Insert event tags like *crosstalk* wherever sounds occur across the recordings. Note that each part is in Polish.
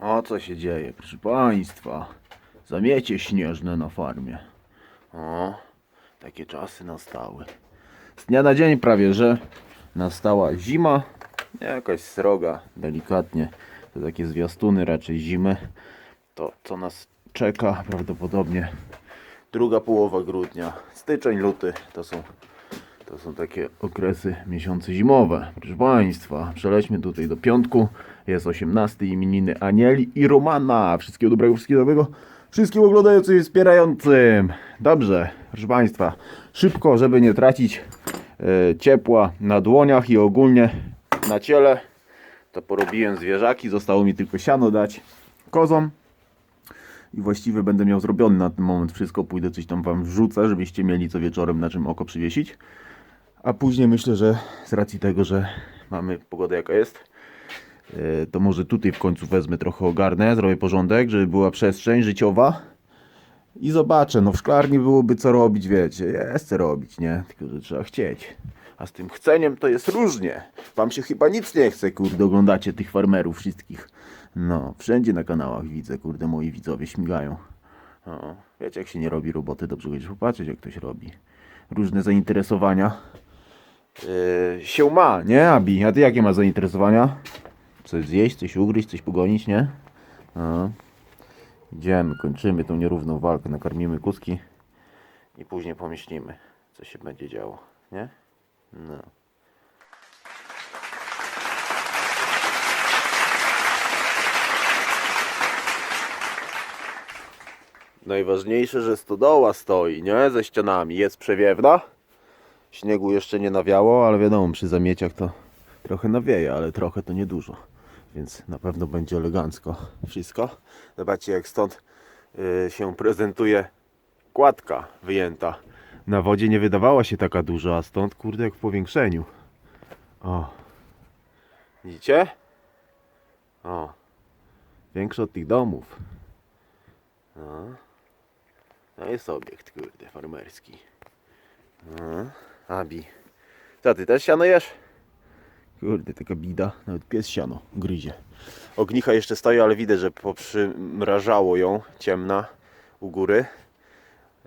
O co się dzieje, proszę państwa? Zamiecie śnieżne na farmie. O, takie czasy nastały. Z dnia na dzień prawie, że nastała zima. Jakaś sroga, delikatnie. To takie zwiastuny raczej zimy. To co nas czeka prawdopodobnie druga połowa grudnia. Styczeń, luty to są to są takie okresy, miesiące zimowe. Proszę Państwa, przelećmy tutaj do piątku. Jest 18 imieniny Anieli i Romana. Wszystkiego dobrego, wszystkiego dobrego. Wszystkim oglądającym i wspierającym. Dobrze, proszę Państwa, szybko, żeby nie tracić e, ciepła na dłoniach i ogólnie na ciele, to porobiłem zwierzaki. Zostało mi tylko siano dać kozom. I właściwie będę miał zrobiony na ten moment wszystko. Pójdę coś tam wam wrzucę, żebyście mieli co wieczorem na czym oko przywiesić. A później myślę, że z racji tego, że mamy pogodę jaka jest, e, to może tutaj w końcu wezmę trochę ogarnę, zrobię porządek, żeby była przestrzeń życiowa. I zobaczę, no w szklarni byłoby co robić, wiecie, jest co robić, nie? Tylko, że trzeba chcieć. A z tym chceniem to jest różnie. Wam się chyba nic nie chce, kurde, oglądacie tych farmerów wszystkich. No, wszędzie na kanałach widzę, kurde, moi widzowie śmigają. O, wiecie, jak się nie robi roboty, dobrze będzie popatrzeć, jak ktoś robi. Różne zainteresowania. Yy, się ma, nie, Abi? A ty jakie masz zainteresowania? Coś zjeść, coś ugryźć, coś pogonić, nie? No. Idziemy, kończymy tą nierówną walkę, nakarmimy kuski i później pomyślimy, co się będzie działo, nie? No. Najważniejsze, że stodoła stoi, nie? Ze ścianami. Jest przewiewna. Śniegu jeszcze nie nawiało, ale wiadomo, przy zamieciach to trochę nawieje, ale trochę to niedużo. Więc na pewno będzie elegancko wszystko. Zobaczcie, jak stąd y, się prezentuje kładka wyjęta. Na wodzie nie wydawała się taka duża, a stąd kurde jak w powiększeniu. O. Widzicie? O. Większe od tych domów. No. To jest obiekt, kurde, farmerski. No. Abi. Co, ty też siano jesz? Kurde, taka bida. Nawet pies siano gryzie. Ognicha jeszcze stoi, ale widać, że poprzymrażało ją. Ciemna u góry.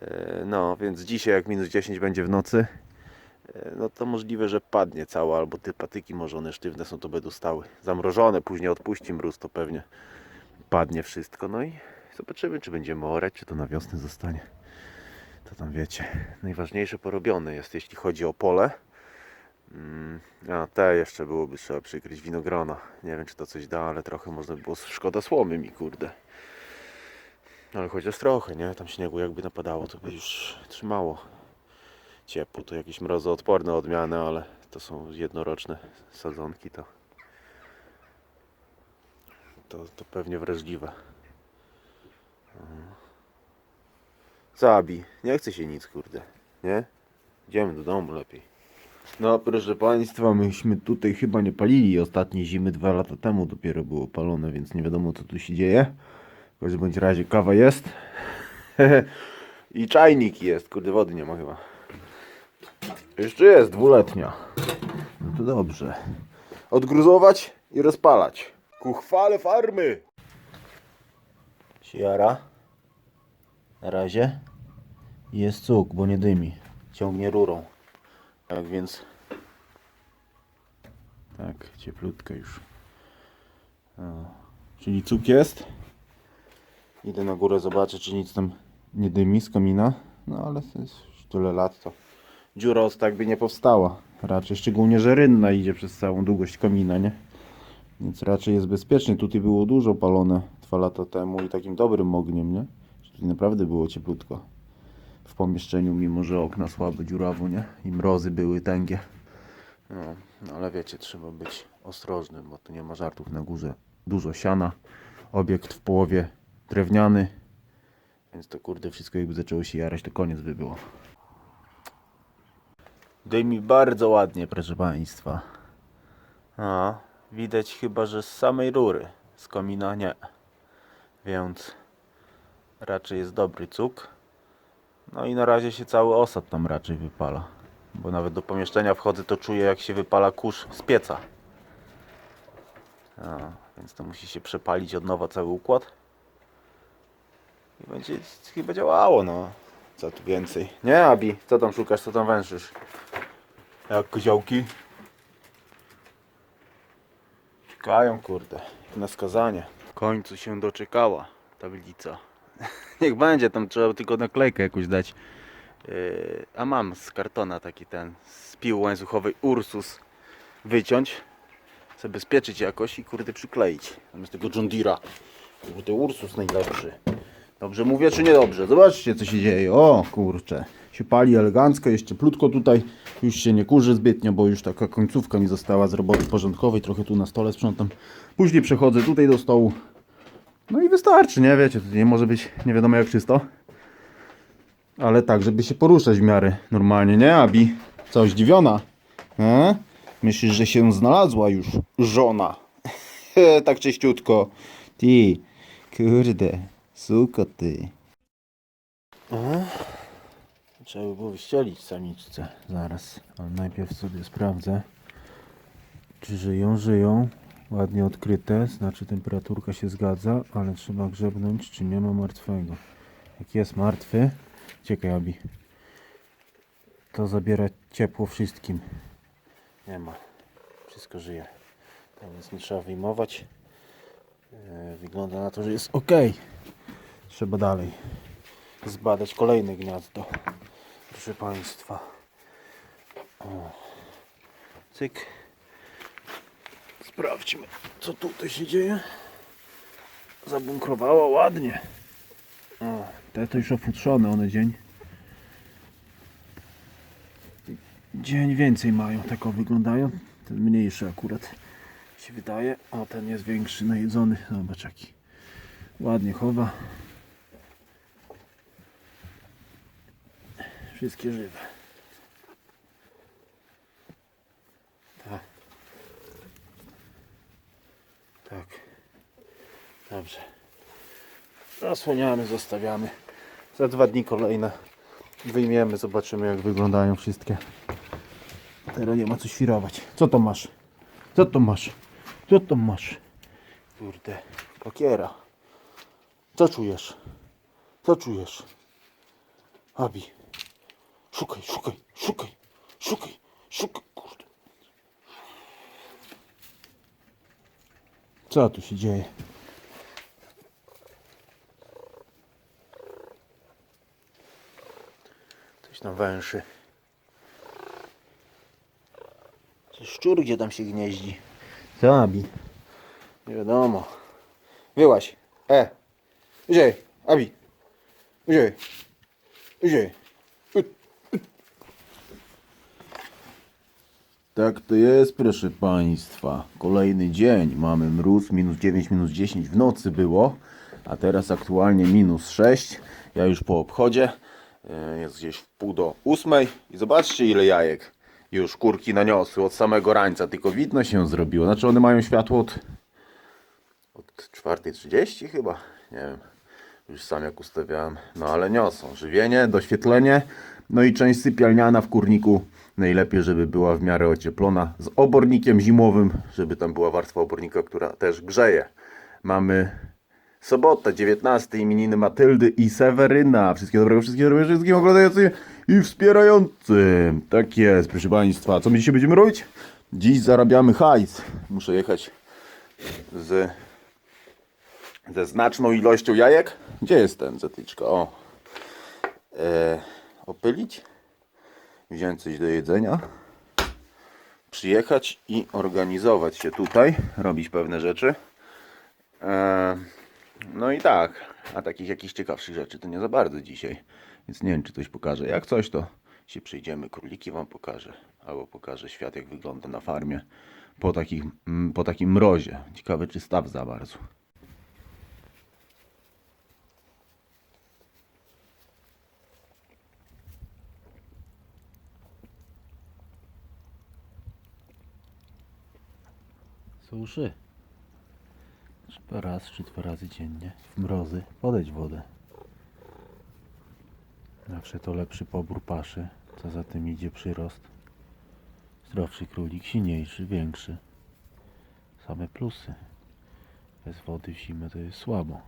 E, No, więc dzisiaj jak minus 10 będzie w nocy, e, no to możliwe, że padnie cała, albo te patyki może one sztywne są, to będą stały. Zamrożone, później odpuści mróz, to pewnie padnie wszystko. No i zobaczymy, czy będziemy orać, czy to na wiosnę zostanie. To tam wiecie, najważniejsze porobione jest, jeśli chodzi o pole. Mm, A te jeszcze byłoby trzeba przykryć winogrona. Nie wiem, czy to coś da, ale trochę można by było. Szkoda słomy mi, kurde. Ale chociaż trochę, nie? Tam śniegu jakby napadało, to by już trzymało ciepło. To jakieś mrozoodporne odmiany, ale to są jednoroczne sadzonki, to to, to pewnie wrażliwe. Zabi, nie chce się nic, kurde, nie? Idziemy do domu lepiej. No, proszę Państwa, myśmy tutaj chyba nie palili ostatniej zimy dwa lata temu dopiero było palone, więc nie wiadomo co tu się dzieje. W każdym bądź razie kawa jest. *laughs* I czajnik jest, kurde, wody nie ma chyba. Jeszcze jest, dwuletnia. No to dobrze. Odgruzować i rozpalać. Ku chwale farmy! Siara. Na razie. Jest cuk, bo nie dymi. Ciągnie rurą. Tak więc. Tak, cieplutko już. Czyli cuk jest. Idę na górę zobaczę, czy nic tam nie dymi z komina. No ale to jest już tyle lat, to dziura od tak by nie powstała. Raczej, szczególnie, że rynna idzie przez całą długość komina, nie? Więc raczej jest bezpiecznie. Tutaj było dużo palone dwa lata temu i takim dobrym ogniem, nie? Tutaj naprawdę było cieplutko w pomieszczeniu, mimo że okna słabe, dziurawo, nie? I mrozy były tęgie. No, no ale wiecie, trzeba być ostrożnym, bo tu nie ma żartów na górze. Dużo siana, obiekt w połowie drewniany, więc to kurde wszystko jakby zaczęło się jarać, to koniec by było. Dymi bardzo ładnie, proszę Państwa. A, widać chyba, że z samej rury, z komina nie. Więc raczej jest dobry cuk. No i na razie się cały osad tam raczej wypala. Bo nawet do pomieszczenia wchodzę, to czuję jak się wypala kurz z pieca. A, Więc to musi się przepalić od nowa cały układ. I będzie chyba działało, no. Co tu więcej? Nie, Abi, co tam szukasz, co tam węszysz? Jak koziołki? Czekają, kurde, na skazanie. W końcu się doczekała tablica. *laughs* Niech będzie, tam trzeba tylko naklejkę jakąś dać. Yy, a mam z kartona taki ten, z piły łańcuchowej Ursus wyciąć, zabezpieczyć jakoś i kurde przykleić. Zamiast tego John Deere'a. Kurde, Ursus najlepszy. Dobrze mówię, czy niedobrze? Zobaczcie, co się dzieje. O, kurczę. Się pali elegancko, jeszcze plutko tutaj. Już się nie kurzy zbytnio, bo już taka końcówka mi została z roboty porządkowej. Trochę tu na stole sprzątam. Później przechodzę tutaj do stołu. No i wystarczy, nie? Wiecie, nie może być nie wiadomo jak czysto. Ale tak, żeby się poruszać w miarę normalnie, nie, Abi? Co, zdziwiona? E? Myślisz, że się znalazła już żona? *laughs* tak czyściutko. Ty, kurde, suko ty. Trzeba by było wyścielić samiczce. Zaraz, ale najpierw sobie sprawdzę, czy żyją, żyją. Ładnie odkryte, znaczy temperaturka się zgadza, ale trzeba grzebnąć, czy nie ma martwego. Jak jest martwy, czekaj Abi, to zabiera ciepło wszystkim. Nie ma, wszystko żyje. Tam nic nie trzeba wyjmować. E, Wygląda na to, że jest ok. Trzeba dalej zbadać kolejne gniazdo. Proszę Państwa. O. Cyk. Sprawdźmy, co tutaj się dzieje. Zabunkrowała ładnie. O, te to już ofutrzone one dzień. Dzień więcej mają, tak wyglądają. Ten mniejszy akurat się wydaje. O, ten jest większy, najedzony. Zobacz jaki. Ładnie chowa. Wszystkie żywe. Tak. Tak. Dobrze. Zasłaniamy, zostawiamy. Za dwa dni kolejne wyjmiemy, zobaczymy jak wyglądają wszystkie. Teraz nie ma co świrować. Co to masz? Co to masz? Co to masz? Kurde, pakiera. Co czujesz? Co czujesz? Abi. Szukaj, szukaj, szukaj, szukaj, szukaj, kurde. Co tu się dzieje? Coś tam węszy. Czy szczur gdzie tam się gnieździ? Co Abi? Nie wiadomo. Wyłaś. E. Gdzie? Abi. Gdzie? Gdzie? Tak to jest, proszę Państwa. Kolejny dzień. Mamy mróz, minus 9, minus 10 w nocy było, a teraz aktualnie minus 6. Ja już po obchodzie. E, Jest gdzieś w pół do ósmej. I zobaczcie ile jajek już kurki naniosły od samego rańca. Tylko widno się zrobiło. Znaczy one mają światło od, od 4.30 chyba. Nie wiem. Już sam jak ustawiałem. No ale niosą. Żywienie, doświetlenie. No i część sypialniana w kurniku. Najlepiej, żeby była w miarę ocieplona z obornikiem zimowym, żeby tam była warstwa obornika, która też grzeje. Mamy sobotę, 19 imieniny Matyldy i Seweryna. Wszystkiego dobrego, wszystkiego dobrego wszystkim oglądającym i wspierającym. Tak jest, proszę Państwa. Co my dzisiaj będziemy robić? Dziś zarabiamy hajs. Muszę jechać z, ze znaczną ilością jajek. Gdzie jest ten zatyczka? O. E, opylić wziąć coś do jedzenia, przyjechać i organizować się tutaj, robić pewne rzeczy. E, No i tak, a takich jakichś ciekawszych rzeczy to nie za bardzo dzisiaj, więc nie wiem czy coś pokażę. Jak coś to się przyjdziemy, króliki Wam pokażę, albo pokażę świat jak wygląda na farmie po, takich, mm, po takim mrozie. Ciekawe czy staw za bardzo. Suszy. Raz czy dwa razy dziennie w mrozy podać wodę. Zawsze to lepszy pobór paszy. Co za tym idzie przyrost. Zdrowszy królik, silniejszy, większy. Same plusy. Bez wody w zimę to jest słabo.